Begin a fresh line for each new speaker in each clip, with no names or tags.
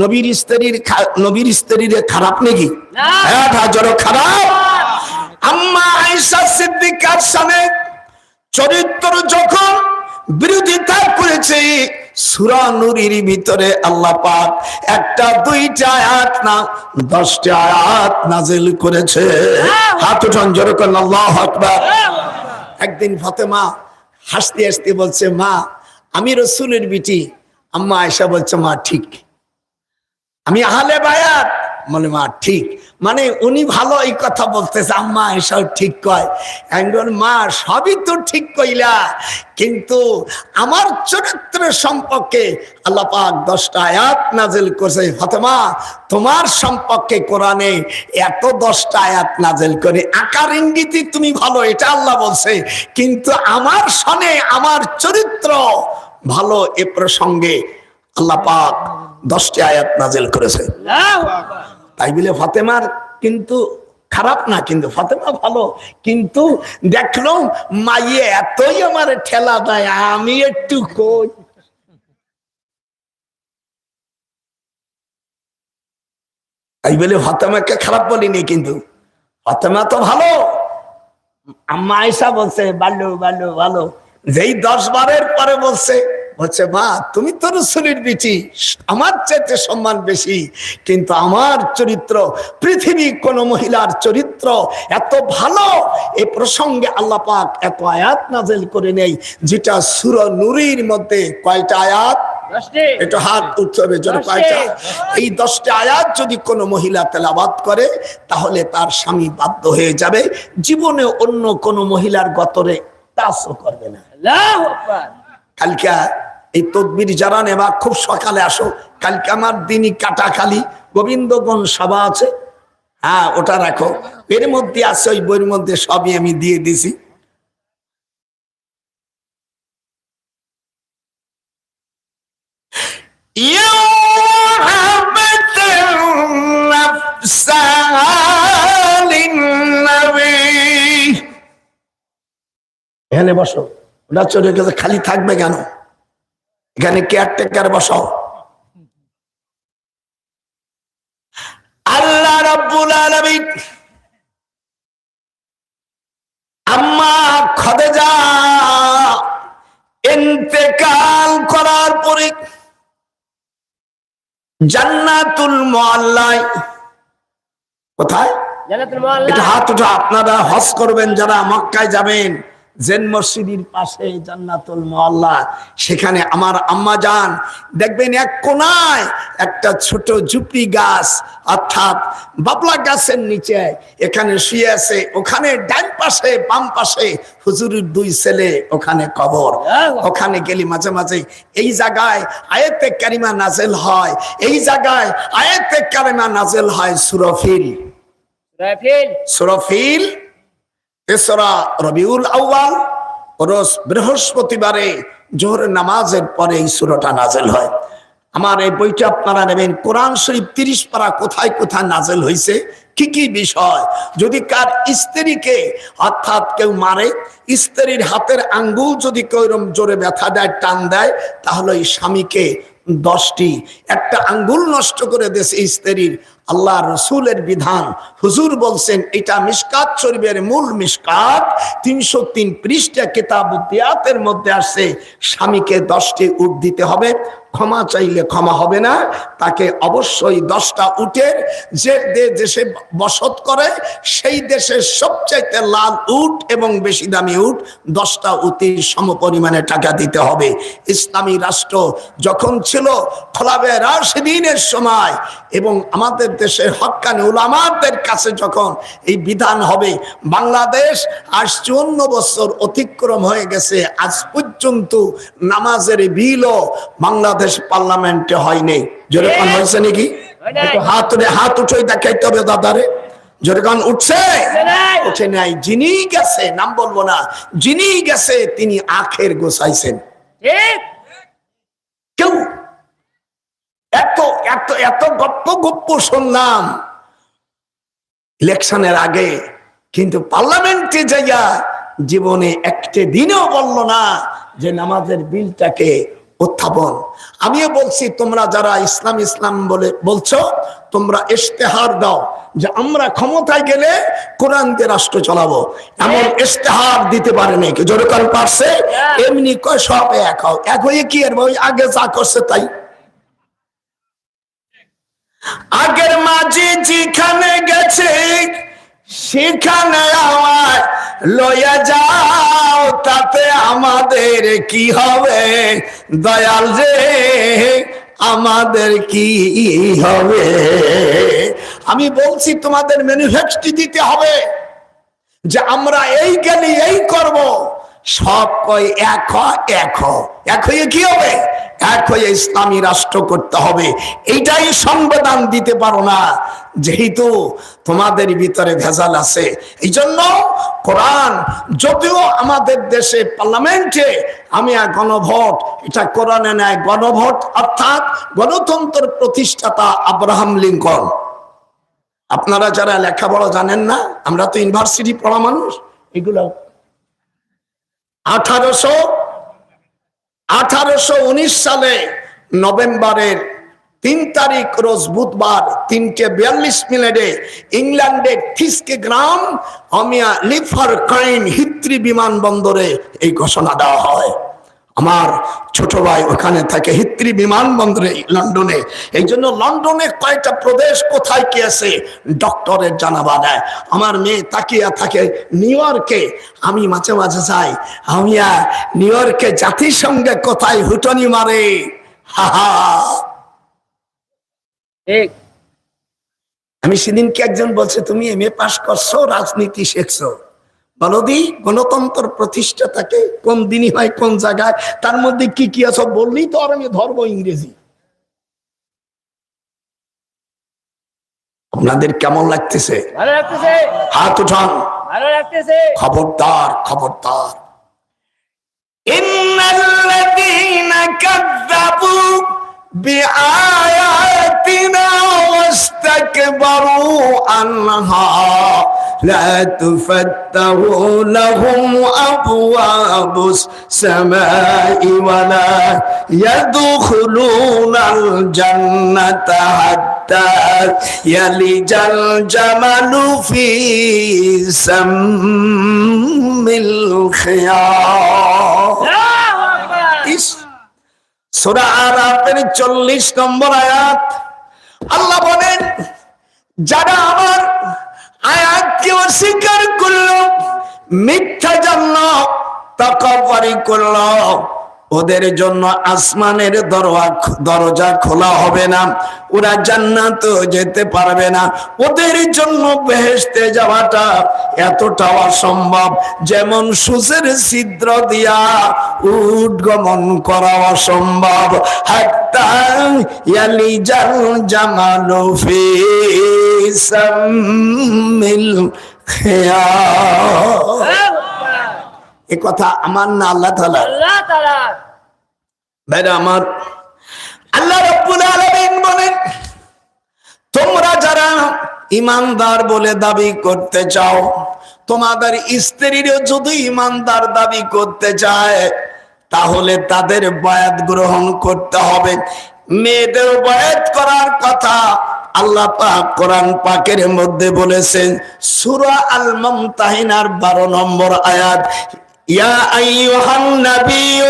নবীর স্ত্রীর নবীর স্ত্রীর খারাপ নাকি। হ্যাঁ হাজারো খারাপ। আম্মা আয়েশা সিদ্দিকার সামনে চরিত্র যখন বিরোধিতা করেছে সুরা নুরির ভিতরে আল্লাহ পাক একটা দুইটা আয়াত না দশটা আয়াত নাজিল করেছে। হাত উঠান জোরে করেন আল্লাহ আকবার। একদিন ফাতেমা হাসতে হাসতে বলছে মা আমি রসুলের বিটি। আম্মা আয়েশা বলছে মা ঠিক। আমি আহলে বায়াত। বলে, মা, ঠিক। মানে উনি ভালো এই কথা বলতেছে, আম্মা, এসব ঠিক কয়? একজন মা, সবই তো ঠিক কইলা। কিন্তু আমার চরিত্র সম্পর্কে আল্লাহ পাক দশটা আয়াত নাজেল করছে। ফাতেমা, তোমার সম্পর্কে কোরআনে এত দশটা আয়াত নাজেল করে, আকার ইঙ্গিতে তুমি ভালো, এটা আল্লাহ বলছে। কিন্তু আমার সনে আমার চরিত্র ভালো এ প্রসঙ্গে আল্লাহ পাক দশটি আয়াত নাজিল করেছে। তাই বলে ফাতেমার কিন্তু খারাপ না কিন্তু ফাতেমা ভালো। কিন্তু দেখলাম মাইয়ে এতই আমার ঠেলা দেয় আমি একটু কই? তাই বলে ফাতেমাকে খারাপ বলিনি কিন্তু ফাতেমা তো ভালো। আম্মা আয়সা বলছে ভালো ভালো ভালো। যেই দশ বারের পরে বলছে বলছে মা তুমি তো রসুলির বিটি। আমার চাইতে সম্মান বেশি। কিন্তু আমার চরিত্র পৃথিবী কোন মহিলার চরিত্র এত ভালো এই প্রসঙ্গে আল্লাহ পাক এত আয়াত নাজেল করে নেই যেটা সুর নুরির মধ্যে কয়টা আয়াত? এটা হাত যেন
দশটি।
কয়টা? এই দশটা আয়াত যদি কোনো মহিলা তেলাবাদ করে তাহলে তার স্বামী বাধ্য হয়ে যাবে। জীবনে অন্য কোনো মহিলার গতরে টাচও করবে না। কালকে এই তদবির যারা নেবা, খুব সকালে আসো। কালকে আমার দিনই কাটাখালি গোবিন্দগঞ্জ সভা আছে। হ্যাঁ ওটা রাখো। এর মধ্যে আছে, ওই বইয়ের মধ্যে সবই আমি দিয়ে দিছি। এখানে বসো। ওটা চলে গেছে খালি থাকবে কেন? এখানে কেয়ারটেকার বসাও। আল্লাহ রব্বুল আলামিন আম্মা খদেজা ইন্তেকাল করার পরে জান্নাতুল মুআল্লায় কোথায়?
জান্নাতুল
এটা হাত উঠা আপনারা হজ করবেন যারা মক্কায় যাবেন। জেন মসজিদের পাশে জান্নাতুল মোয়াল্লা সেখানে আমার আম্মা যান। দেখবেন এক কোনায় একটা ছোট ঝুপড়ি গাছ অর্থাৎ বাবলা গাছের নিচে এখানে শুয়ে আছে। ওখানে ডান পাশে বাম পাশে হুজুরের দুই ছেলে ওখানে কবর। ওখানে গেলি মাঝে মাঝে এই জায়গায় আয়াতে কারিমা নাজেল হয়। এই জায়গায় আয়াতে কারিমা নাজেল হয় সুরফিল।
রাফিল
সুরফিল তেসরা রবিউল আউয়াল, রোজ বৃহস্পতিবারে জোহর নামাজের পরে এই সুরটা নাজেল হয়। আমার এই বইটা আপনারা নেবেন, কোরআন শরীফ তিরিশ পারা কোথায় কোথায় নাজেল হয়েছে কি কি বিষয়? যদি কার স্ত্রীকে অর্থাৎ কেউ মারে, স্ত্রীর হাতের আঙ্গুল যদি কেউ এরম জোরে ব্যথা দেয়, টান দেয়, তাহলে ওই স্বামীকে দশটি, একটা আঙ্গুল নষ্ট করে দেশে স্ত্রীর আল্লাহ রসুলের বিধান। হুজুর বলছেন, এটা মিসকাত শরীফের মূল মিসকাত তিনশো তিন পৃষ্ঠা কেতাব মধ্যে আসে স্বামীকে দশটি উঠ দিতে হবে। ক্ষমা চাইলে ক্ষমা হবে না। তাকে অবশ্যই দশটা উটের যে দেশে বসত করে, সেই দেশের সবচাইতে লাল উট এবং বেশি দামি উট দশটা উটির সম পরিমাণে টাকা দিতে হবে। ইসলামী রাষ্ট্র যখন ছিল খোলাবে রাশিদিনের সময় এবং আমাদের দেশের হক্কানি উলামাদের কাছে যখন এই বিধান হবে, বাংলাদেশ আজ চুয়ান্ন বছর অতিক্রম হয়ে গেছে। আজ পর্যন্ত নামাজের বিলও বাংলাদেশ পার্লামেন্টে হয়নি। যেরকম হয়েছে নাকি? হাত হাত উঠে দেখাইতে হবে দাদারে। যেরকম উঠছে? উঠে নাই। যিনি গেছে নাম বলব না। যিনি গেছে তিনি আখের গোসাইছেন কেউ? এত এত এত গপ্প গপ্প শুনলাম। ইলেকশনের আগে। কিন্তু পার্লামেন্টে যাইয়া জীবনে একটা দিনও বলল না যে নামাজের বিলটাকে উত্থাপন। আমিও বলছি তোমরা যারা ইসলাম ইসলাম বলে বলছো তোমরা ইশতেহার দাও যে আমরা ক্ষমতায় গেলে কোরআন দিয়ে রাষ্ট্র চালাবো। এমন ইশতেহার দিতে পারে নাকি জোরকাল পারছে? এমনি কয় সব এক হও এক হয়ে কি আর ওই আগে যা করছে তাই। আগের মাঝে যেখানে গেছে সেখানে আমার লইয়া যাও, তাতে আমাদের কি হবে? দয়াল রে, আমাদের কি হবে? আমি বলছি, তোমাদের ম্যানুফ্যাক্সটি দিতে হবে যে আমরা এই গেলি এই করব। সব কয় এক এক এক হয়ে কি হবে? এক হয়ে ইসলামী রাষ্ট্র করতে হবে। এইটাই সংবিধান দিতে পারো না। যেহেতু তোমাদের ভিতরে ভেজাল আছে। এই জন্য কোরআন, যদিও আমাদের দেশে পার্লামেন্টে আমি আর গণভোট, এটা কোরআনে নেয় গণভোট, অর্থাৎ গণতন্ত্র প্রতিষ্ঠাতা আব্রাহাম লিঙ্কন। আপনারা যারা লেখাপড়া জানেন না, আমরা তো ইউনিভার্সিটি পড়া মানুষ এগুলো আঠারোশো আঠারোশো সালে নভেম্বরের তিন তারিখ রোজ বুধবার তিনটে বিয়াল্লিশ মিনিটে ইংল্যান্ডের থিসকে গ্রাম অমিয়া লিফার কাইন হিত্রি বিমানবন্দরে এই ঘোষণা দেওয়া হয়। আমার ছোট ভাই ওখানে থাকে হিত্রি বিমানবন্দরে লন্ডনে। এই জন্য লন্ডনে কয়েকটা প্রদেশ কোথায় কি আছে ডক্টরের জানাবা দেয়। আমার মেয়ে তাকিয়া থাকে নিউ ইয়র্কে। আমি মাঝে মাঝে যাই। আমি নিউ ইয়র্কে জাতিসংঘে কোথায় হুটনি মারে? হা হা। আমি সেদিনকে একজন বলছে তুমি এম এ পাশ করছ রাজনীতি শিখছো। বলো দি গণতন্ত্র প্রতিষ্ঠাতাকে কোন দিনই হয় কোন জায়গায় তার মধ্যে কি কি আছে বললেই তো আর আমি ধরবো ইংরেজি। আপনাদের কেমন লাগতেছে? হাত উঠান। খবরদার খবরদার। ইন্নাল্লাযীনা কাযযাবু بآياتنا واستكبروا عنها. لا تفتر لهم أبواب السماء ولا يدخلون الجنة حتى يلج الجمل
في سم
الخيار. সূরা আরাফের 40 নম্বর আয়াত। আল্লাহ বলেন, যারা আমার আয়াতকে অস্বীকার করল, মিথ্যা জানল তাকাবারি করল। ওদের জন্য আসমানের দরজা দরজা খোলা হবে না। ওরা জান্নাত যেতে পারবে না। ওদের জন্য বেহেশতে যাওয়াটা এতটা অসম্ভব। যেমন সুসের ছিদ্র দিয়া উট গমন করা অসম্ভব। হাত্তা
আকবার
এ কথা আমার না আল্লাহ ভাইরা আমার আল্লাহ রব্বুল আলামিন বলেন তোমরা যারা ইমানদার বলে দাবি করতে চাও তোমাদের স্ত্রীরও যদি ইমানদার দাবি করতে চায় তাহলে তাদের বয়াত গ্রহণ করতে হবে। মেয়েদের বয়াত করার কথা আল্লাহ পাক কোরআন পাকের মধ্যে বলেছেন সূরা আল মুমতাহিনার 12 নম্বর আয়াত ইয়া أيها النبي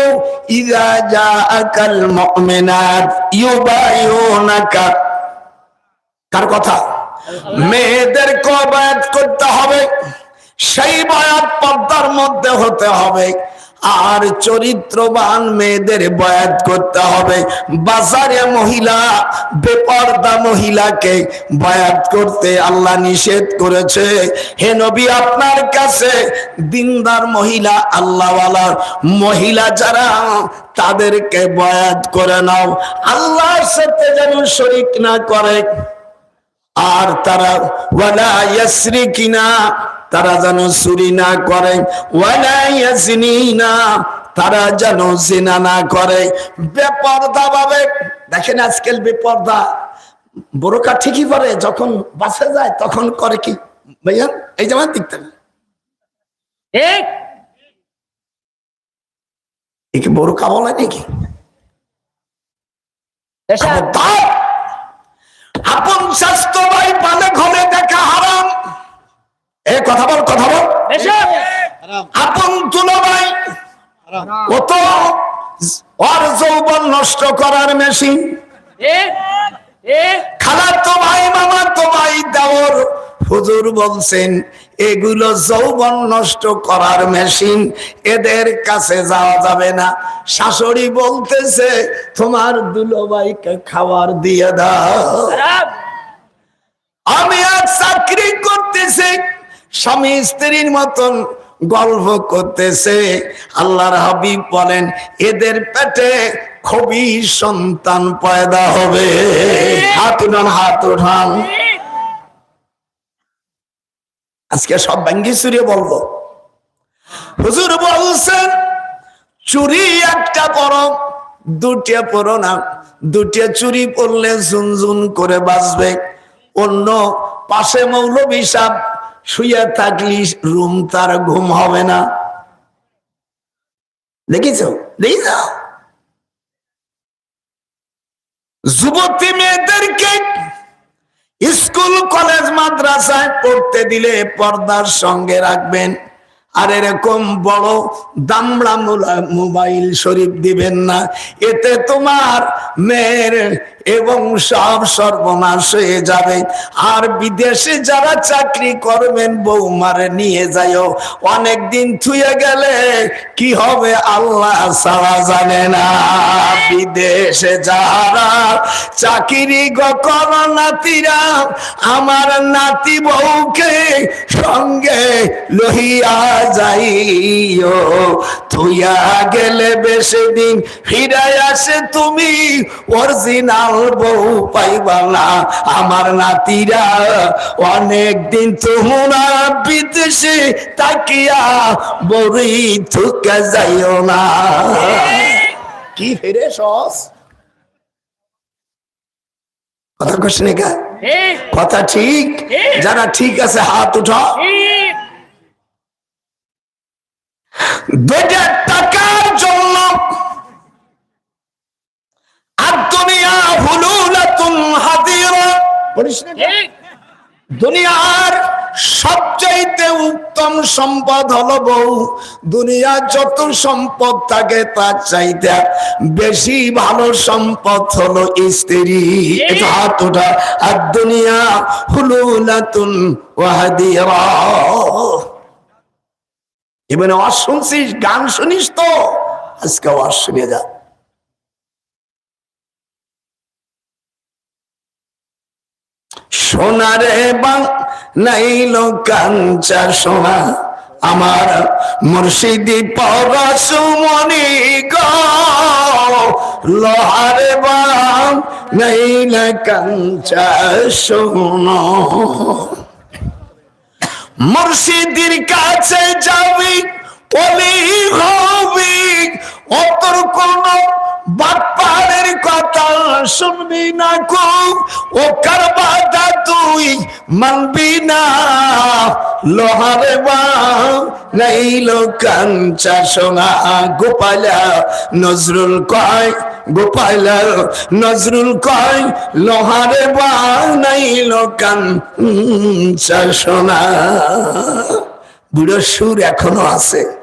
إذا جاءك المؤمنات يبايعونك কার কথা? মেয়েদের কবায়াত করতে হবে, সেই বয়াত পর্দার মধ্যে হতে হবে। আর চরিত্রবান মেয়েদের বয়াত করতে হবে। বাজারে মহিলা, বেপর্দা মহিলাকে বয়াত করতে আল্লাহ নিষেধ করেছে। হে নবী, আপনার কাছে দিনদার মহিলা, আল্লাহওয়ালা মহিলা যারা, তাদেরকে বয়াত করে নাও। আল্লাহর সাথে যেন শরিক না করে। আর তারা, ওয়ালা ইয়াসরিকিনা তারা যেন চুরি না করে। তারা যেন জিনা না করে। বেপর্দা ভাবে দেখেন আজকাল বেপর্দা। বোরকা ঠিকই পরে যখন বাসে যায় তখন করে কি? ভাইয়া এই যেমন দেখতে একে বোরকা বলে নাকি? আপন স্বাস্থ্য ভাই পালে ঘরে দেখা হারাম। এ কথা বল কথা বল। আপন তুলো ভাই ও তো ওর যৌবন নষ্ট করার মেশিন। তো ভাই মামা তো ভাই দেওর হুজুর বলছেন এগুলো যৌবন নষ্ট করার মেশিন এদের কাছে যাওয়া যাবে না। শাশুড়ি বলতেছে তোমার দুলোবাইকে খাবার দিয়ে দাও। আমি আজ চাকরি করতেছি স্বামী স্ত্রীর মতন গল্প করতেছে। আল্লাহর হাবিব বলেন, এদের পেটে খুবই সন্তান পয়দা হবে। হাত উঠান হাত উঠান। আজকে সব ব্যাঙ্গি চুরিয়ে বলব। হুজুর বলছেন, চুরি একটা পরো দুটিয়া পরো না। দুটিয়া চুরি পড়লে ঝুনঝুন করে বাঁচবে। অন্য পাশে মৌলবী সাহ শুয়ে থাকলি, রুম তার ঘুম হবে না। দেখিছ? দেখিছ? যুবতী মেয়েদেরকে স্কুল, কলেজ, মাদ্রাসায় পড়তে দিলে পর্দার সঙ্গে রাখবেন। আর এরকম বড় দামড়া মোবাইল শরীফ দিবেন না। এতে তোমার মেয়ের এবং সব সর্বনাশ হয়ে যাবে। আর বিদেশে যারা চাকরি করবেন, বৌমারে নিয়ে যাইও। অনেক দিন থুয়ে গেলে কি হবে আল্লাহ ছাড়া জানে না। বিদেশে যারা চাকরি গকর নাতিরা আমার নাতি বউকে সঙ্গে লহিয়া যাইও। থুইয়া গেলে বেশি দিন ফিরাই আসে তুমি অরিজিনাল বউ পাইবা না। আমার নাতিরা অনেক দিন তোমরা বিদেশে তাকিয়া বড়ি থুকে যাইও না। কি ফিরে সস? কথা কোশ্চেন
ঠিক
কথা ঠিক? যারা ঠিক আছে হাত উঠা বেটার টাকার জন্য আর দুনিয়া হুলুলাতুন হাদিরা পড়িস না? দুনিয়ার সবচাইতে উত্তম সম্পদ হলো বউ। দুনিয়া যত সম্পদ থাকে তার চাইতে বেশি ভালো সম্পদ হলো স্ত্রী। এটা হাত ওঠা। আর দুনিয়া হুলুলাতুন ওয়াহাদিরা এবারে আওয়াজ শুনছিস গান শুনিস তো? আজকে আওয়াজ শুনে যা। সোনারে বাং নাইল কাঞ্চা সোনা। আমার মুর্শিদি পরশুমণি লোহারে বাং নাইল কাঞ্চা সোনা। মুর্শিদির কাছে যাবি অলি হবি অতর কোন বাপারের কথা শুনবি না খুব ও কারবাদা তুই মানবি না। লোহারে বা নাইল কাঞ্চা সোনা। গোপালা নজরুল কয়, গোপালা নজরুল কয়, লোহারে বা নাইল কাঞ্চা সোনা। বুড়ো সুর এখনও আছে।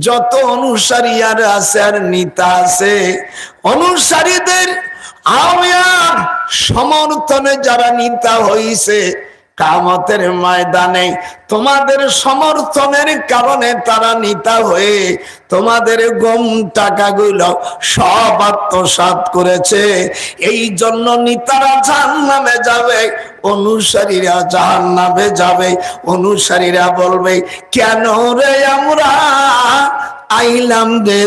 যত অনুসারী আর আছে আর নেতা আছে অনুসারীদের আমিয়ার সমর্থনে যারা নেতা হইছে কামতের ময়দানে তোমাদের সমর্থনের কারণে তারা নিতা হয়ে তোমাদের গম টাকাগুলো সব আত্মসাত করেছে। এই জন্য নিতারা জাহান নামে যাবে, অনুসারীরা জাহান নামে যাবে। অনুসারীরা বলবে, কেন রে আমরা আইলাম রে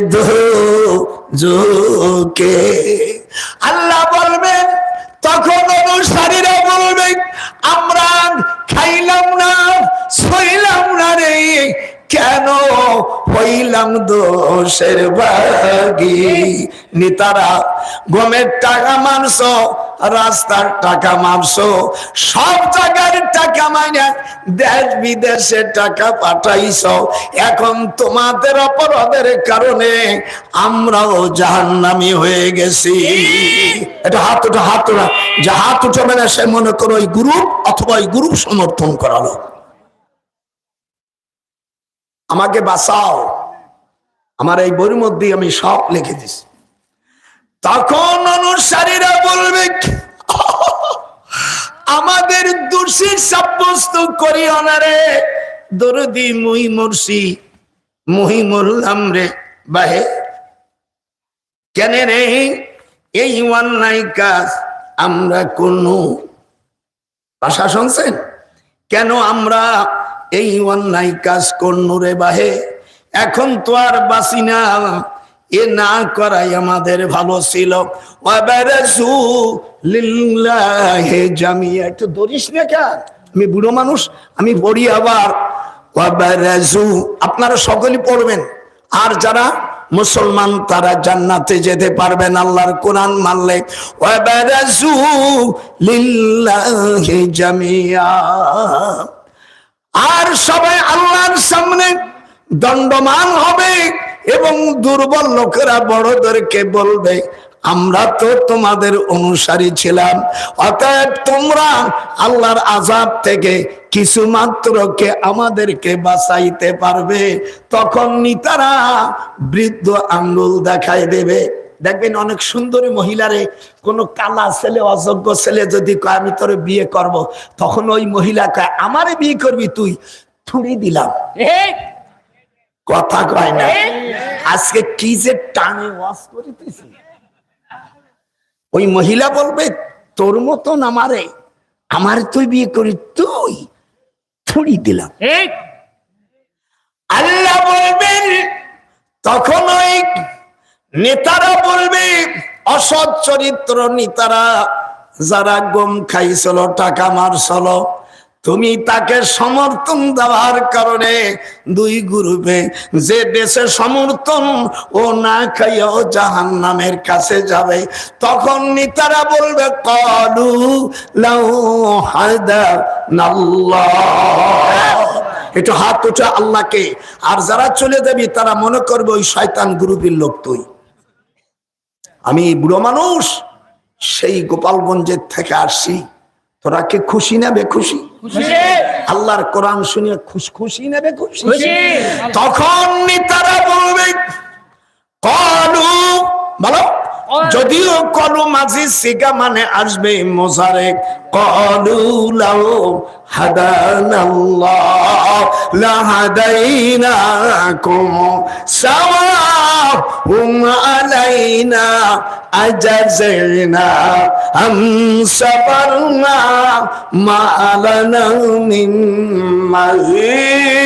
জোকে আল্লাহ বলবেন, তখন অনুসারীরা বলবে আমরা খাইলাম না সইলাম না রে। কেন হইলাম দোষের বাগি নিতারা গমের টাকা মারছ রাস্তার টাকা মারছ, সব জায়গার টাকা মাইনা দেশ বিদেশে টাকা পাঠাইছ। এখন তোমাদের অপরাধের কারণে আমরাও জাহান্নামি হয়ে গেছি। এটা হাত উঠা হাত উঠা যে হাত উঠাবে না, সে মনে করো ওই গ্রুপ অথবা ওই গ্রুপ সমর্থন করালো। আমাকে বাঁচাও। আমার এই বইয়ের মধ্যে আমি সব লিখে দিছি। তখন অনুসারীরা বলবে, আমাদের দোষী সাব্যস্ত করি অনারে দরদি মুই মরছি মুহি মরলাম রে বাহে। কেন রে? এই অন্যায় কাজ আমরা কোন। ভাষা শুনছেন? কেন আমরা এই অন্যায় কাজ করনু রে বাহে, এখন তো আর বাসি না। এ না করাই আমাদের ভালো ছিল। জামিয়া। একটু ধরিস না আমি বুড়ো মানুষ, আমি পড়ি আবার। আপনারা সকলেই পড়বেন। আর যারা মুসলমান, তারা জান্নাতে যেতে পারবেন আল্লাহর কোরআন মানলে। জামিয়া। আর সবাই আল্লাহর সামনে দণ্ডমান হবে এবং দুর্বল লোকেরা বড়দেরকে বলবে, আমরা তো তোমাদের অনুসারী ছিলাম, অতএব তোমরা আল্লাহর আজাব থেকে কিছু মাত্রকে আমাদেরকে বাঁচাইতে পারবে। তখন নিতারা বৃদ্ধ আঙ্গুল দেখাই দেবে। দেখবেন অনেক সুন্দরী মহিলারে কোন কালা ছেলে অযোগ্য ছেলে যদি কয় আমি তোর বিয়ে করব। তখন ওই মহিলা কয় আমারে বিয়ে করবি তুই? থুড়ি দিলাম। কথা কয় না। আজকে কি যে টানে ওয়াজ করিতেছি। ওই মহিলা বলবে তোর মতন আমারে আমার তুই বিয়ে করি তুই? থুড়ি দিলাম। আল্লাহ বলবেন তখন ওই নেতারা বলবে, অসৎ চরিত্র নেতারা, যারা গম খাইছিল, টাকা মারছিল, তুমি তাকে সমর্থন দেওয়ার কারণে দুই গ্রুপে যে দেশে সমর্থন ও না খাইও জাহান নামের কাছে যাবে। তখন নেতারা বলবে, কলু লাউ একটু হাত উঠে আল্লাহকে। আর যারা চলে যাবি, তারা মনে করবে, ওই শয়তান গ্রুপের লোক তুই। আমি বুড়ো মানুষ সেই গোপালগঞ্জের থেকে আসছি। তোরা কে খুশি নেবে খুশি। আল্লাহর কোরআন শুনে খুশ খুশি নেবে খুশি। তখন তারা বলবে কলু বলো। যদিও কলু মাঝি সিগা মানে আসবে মোজারে কলু লাও হাদানাল্লাহ লা হাদাইনাকুম সাওয়াহুম আলাইনা আজাজনা আম সাবারনা মা লানা মিন মাহিস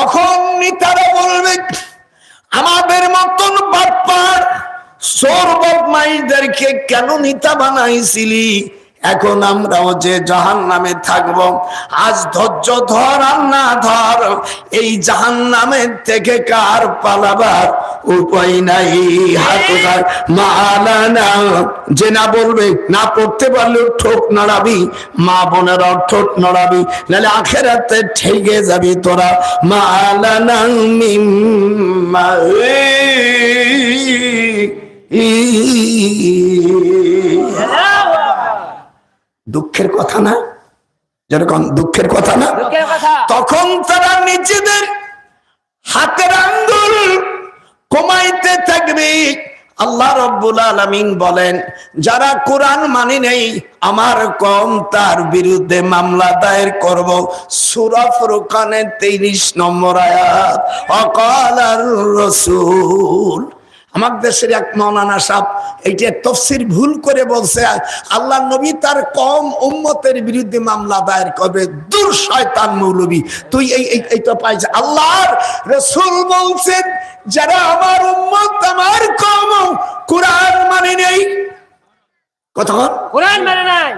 তখন তারা বলবে আমাদের মতন বাপ্পার সৌরভ মাইদেরকে কেন নিতা বানাইছিলি? এখন আমরাও যে জাহান নামে থাকব, আজ ধৈর্য ধর আর না ধর, এই জাহান নামের থেকে কার পালাবার উপায় নাই? হাত মালানা যে না বলবে, না পড়তে পারলেও ঠোক নড়াবি, মা বোনের ঠোঁট নড়াবি, নাহলে আখেরাতে ঠেকে যাবি তোরা। মালানা মিম্মা দুঃখের কথা না? যেরকম দুঃখের কথা না? তখন তারা নিজেদের হাতের আঙ্গুল কমাইতে থাকবে। আল্লাহ রব্বুল আলমিন বলেন যারা কোরআন মানি নেই আমার কম তার বিরুদ্ধে মামলা দায়ের করব। সুরা ফুরকানের তেইশ নম্বর আয়াত অকাল রসুল। আমার দেশের এক মৌলানা সাহ এইটা তফসির ভুল করে বলছে আল্লাহ নবী তার কম উম্মতের বিরুদ্ধে মামলা দায়ের করবে। দূর শয়তান মৌলবী। তুই এই এই- এইটা পাইছে আল্লাহর রসুল বলছেন যারা আমার উম্মত আমার কম কোরআন মানে নেই। কথা
কোরআন মানে নাই।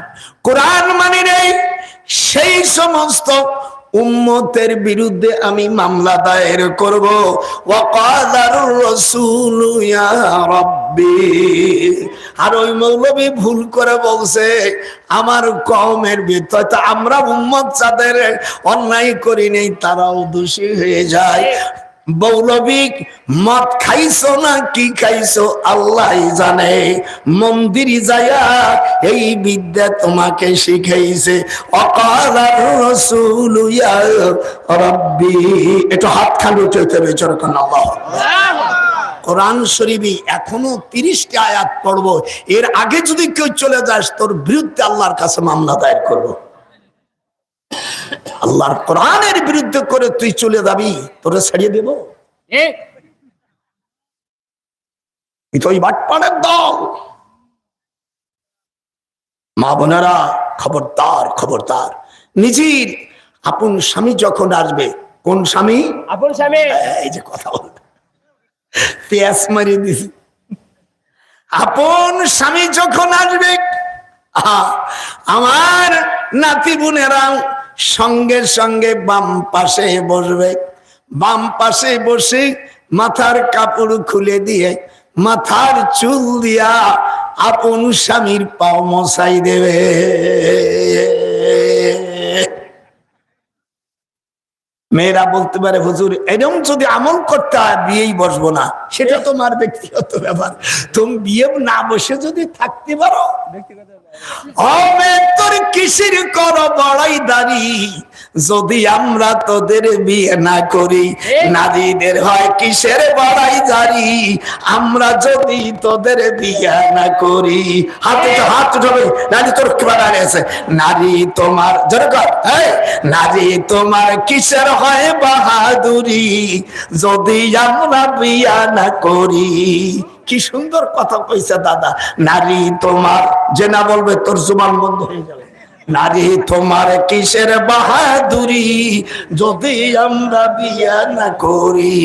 কোরআন মানে নেই। সেই সমস্ত উম্মতের বিরুদ্ধে আমি মামলা দায়ের করব। আর ওই মৌলবী ভুল করে বলছে, আমার কওমের ভিতর আমরা উম্মত যাদের অন্যায় করি নেই, তারাও দোষী হয়ে যায়। বৌলবিক মদ খাইছো না কি খাইছো? আল্লাহ জানে। মন্দির যায়া এই বিদ্যা তোমাকে শিখাইছে। রসুল রব্বি। একটু হাত খালি উঠে হবে আল্লাহ। কোরআন শরীফই এখনও তিরিশটি আয়াত পড়ব। এর আগে যদি কেউ চলে যাস তোর বিরুদ্ধে আল্লাহর কাছে মামলা দায়ের করব। আল্লাহর কোরআনের বিরুদ্ধে করে তুই চলে যাবি তোরে ছাড়িয়ে দেবো।
ঠিক
তো ওই বাটপাড়ের দল। মা বোনেরা খবরদার খবরদার। নিজের আপন স্বামী যখন আসবে কোন স্বামী?
আপন স্বামী।
এই যে কথা বল পেঁয়াজ মারিয়ে দিছি। আপন স্বামী যখন আসবে আমার নাতি বোনেরা সঙ্গে সঙ্গে বাম পাশে বসবে। বাম পাশে বসে মাথার কাপড় খুলে দিয়ে মাথার চুল দিয়া আপন স্বামীর পাও মশাই দেবে। মেয়েরা বলতে পারে, হুজুর, এরম যদি আমল করতে হয়, বিয়েই বসবো না। সেটা তোমার ব্যক্তিগত ব্যাপার। তুমি বিয়ে না বসে যদি থাকতে পারো হবে তোর কিসের কর বড়াই দাঁড়ি? যদি আমরা তোদের বিয়ে না করি নারীদের হয় কিসের বড়াই দাঁড়ি? আমরা যদি তোদের বিয়ে না করি হাতে তো হাত উঠাবে নারী তোর বাড়াই আছে? নারী তোমার যেরকম নারী তোমার কিসের হয় বাহাদুরি? যদি আমরা বিয়া না করি কি সুন্দর কথা কইছে দাদা নারী তোমার যে না বলবে তোর জুবান বন্ধ হয়ে যাবে। নারী তোমার কিসের বাহাদুরি যদি আমরা বিয়া না করি?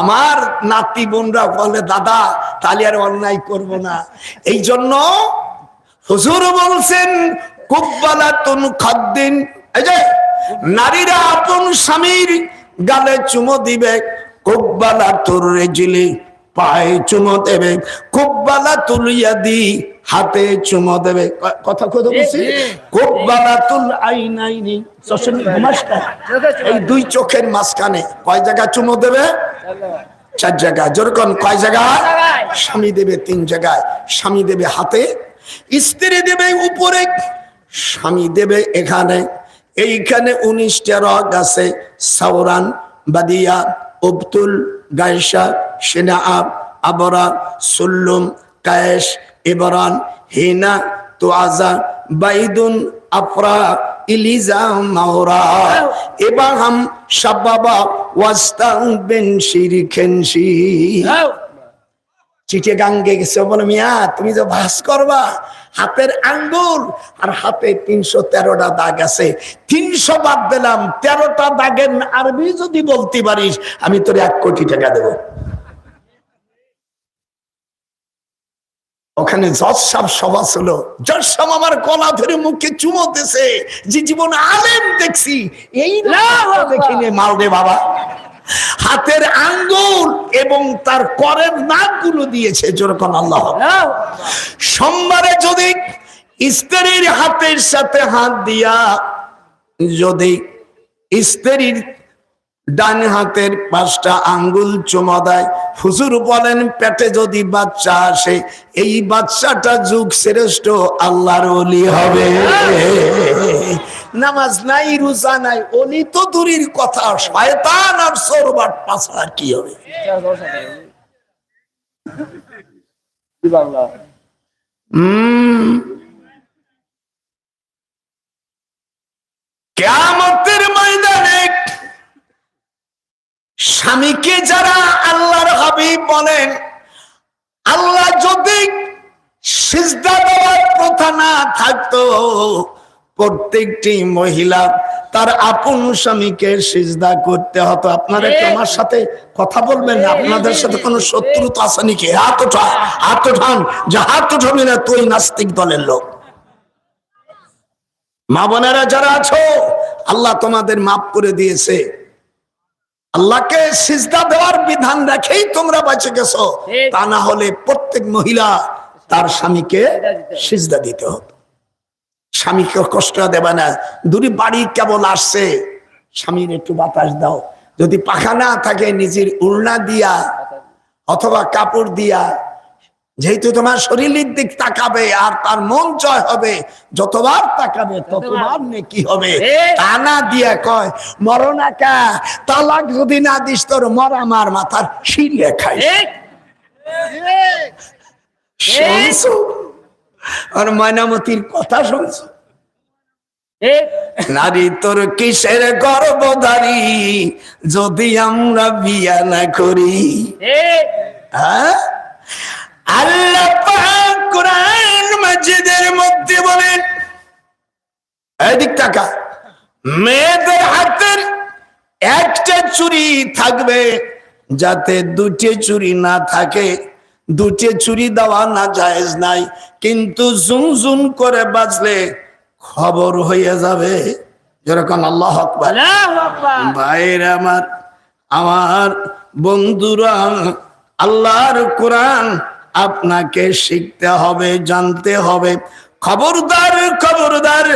আমার নাতি বোনরা বলে দাদা তাহলে আর অন্যায় করব না। এই জন্য হুজুর বলছেন কুব্বালাতুন খাদ্দিন। এই যে নারীরা আপন স্বামীর গালে চুমো দিবে কুব্বালা তোর রেজিলি পায়ে চুমো দেবে কুব্বালা তুলিয়া দি হাতে চুমো দেবে। কথা কথা বলছি কুব্বালা তুল আইনাইনি চশমি ঘুমাস এই দুই চোখের মাঝখানে কয় জায়গা চুমো দেবে? চার জায়গায় যেরকম কয় জায়গায়
জায়গায়।
স্বামী দেবে তিন জায়গায়। স্বামী দেবে হাতে স্ত্রী দেবে উপরে স্বামী দেবে এখানে। এইখানে উনিশটা রগ আছে সাউরান বাদিয়া। উবতুল গায়সা সেনা আব আবরা সুল্লুম কায়েশ ইবরান হিনা তোয়াজা বাইদুন আফরা ইলিজা মাওরা এবাহাম সাবাবা ওয়াস্তাং বেন শিরিখেনশি
যাও।
গাঙ্গে গেছে বলে মিয়া তুমি যে ভাস করবা হাতের আঙ্গুল আর হাতে তিনশো তেরোটা দাগ আছে। তিনশো বাদ দিলাম তেরোটা দাগের আরবি যদি বলতে পারিস আমি তোর এক কোটি টাকা দেব। ওখানে জজ সাহেব সভা ছিল। জজ সাহেব আমার কলা ধরে মুখে চুমো দিছে যে জীবন আলেম দেখছি এই না দেখিনি মালদে বাবা। হাতের আঙ্গুল এবং তার করের নাকগুলো দিয়েছে যেরকম আল্লাহ। সোমবারে যদি স্ত্রীর হাতের সাথে হাত দিয়া যদি স্ত্রীর ডান হাতের পাঁচটা আঙ্গুল চুমা দেয় হুজুর বলেন পেটে যদি বাচ্চা আসে এই বাচ্চাটা যুগ শ্রেষ্ঠ আল্লাহর অলি হবে। নামাজ নাই, রোজা নাই, অলি তো দূরের কথা, শয়তান আর সরবাট পাছাড়া কি হবে? ময়দানে স্বামীকে যারা আল্লাহর হাবিব বলেন, আল্লাহ যদি সিজদা দেওয়ার প্রথা না থাকতো প্রত্যেকটি মহিলা তার আপন স্বামীকে সিজদা করতে হতো। আপনারা একটু আমার সাথে কথা বলবেন আপনাদের সাথে কোনো শত্রুতা আছে নাকি? হাত ওঠা হাত ওঠান। যে হাত উঠাবি না তুই নাস্তিক দলের লোক। মা বোনেরা যারা আছো আল্লাহ তোমাদের মাফ করে দিয়েছে। আল্লাহকে সিজদা দেওয়ার বিধান রেখেই তোমরা বেঁচে গেছো। তা না হলে প্রত্যেক মহিলা তার স্বামীকে সিজদা দিতে হতো। স্বামীকে কষ্ট দেবে না। দুটি বাড়ি কেবল আসছে। স্বামীর একটু বাতাস দাও। যদি পাখা না থাকে নিজের উড়না দিয়া অথবা কাপড় দিয়া যেহেতু তোমার শরীরের দিক তাকাবে আর তার মন জয় হবে যতবার তাকাবে ততবার কি হবে। তা না দিয়া কয় মরনা কা তালাক যদি না দিস তোর মর আমার মাথার শিলে খাই শুনছো? আর ময়নামতির কথা শুনছো? নারী তোর কিসের গর্বধারী? যদি আমরা বিয়া না করি? হ্যাঁ? আল্লাহ কোরআন মসজিদের মধ্যে বলেন এদিক টাকা মেয়েদের হাতের একটা চুরি থাকবে যাতে দুটি চুরি না থাকে। দুটি চুরি দেওয়া না জায়েজ নাই। কিন্তু জুম জুম করে বাজলে খবর হয়ে যাবে। যেরকম আল্লাহ ভাইরা আমার আমার বন্ধুরা আল্লাহর কোরআন আপনাকে শিখতে হবে জানতে হবে। খবরদার খবরদার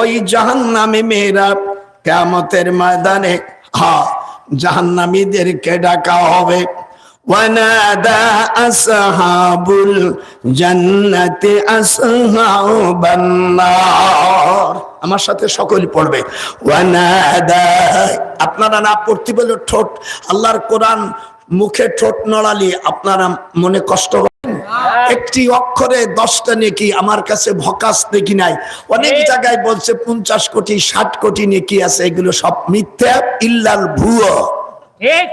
ওই জাহান্নামী মেয়েরা কেমতের ময়দানে হা জাহান্নামীদেরকে ডাকা হবে। ونادى أصحاب الجنة أصحاب النار আমার সাথে সকলে পড়বে ওয়ানাদা আপনারা না পড়তে বলে ঠোঁট আল্লাহর কোরআন মুখে ঠোঁট নড়ালি আপনারা মনে কষ্ট করেন একটি অক্ষরে দশটা নেকি আমার কাছে ভকাস দেখি নাই অনেক জায়গায় বলছে পঞ্চাশ কোটি ষাট কোটি নেকি আছে এগুলো সব মিথ্যা ইল্লাল ভুয়ো
ঠিক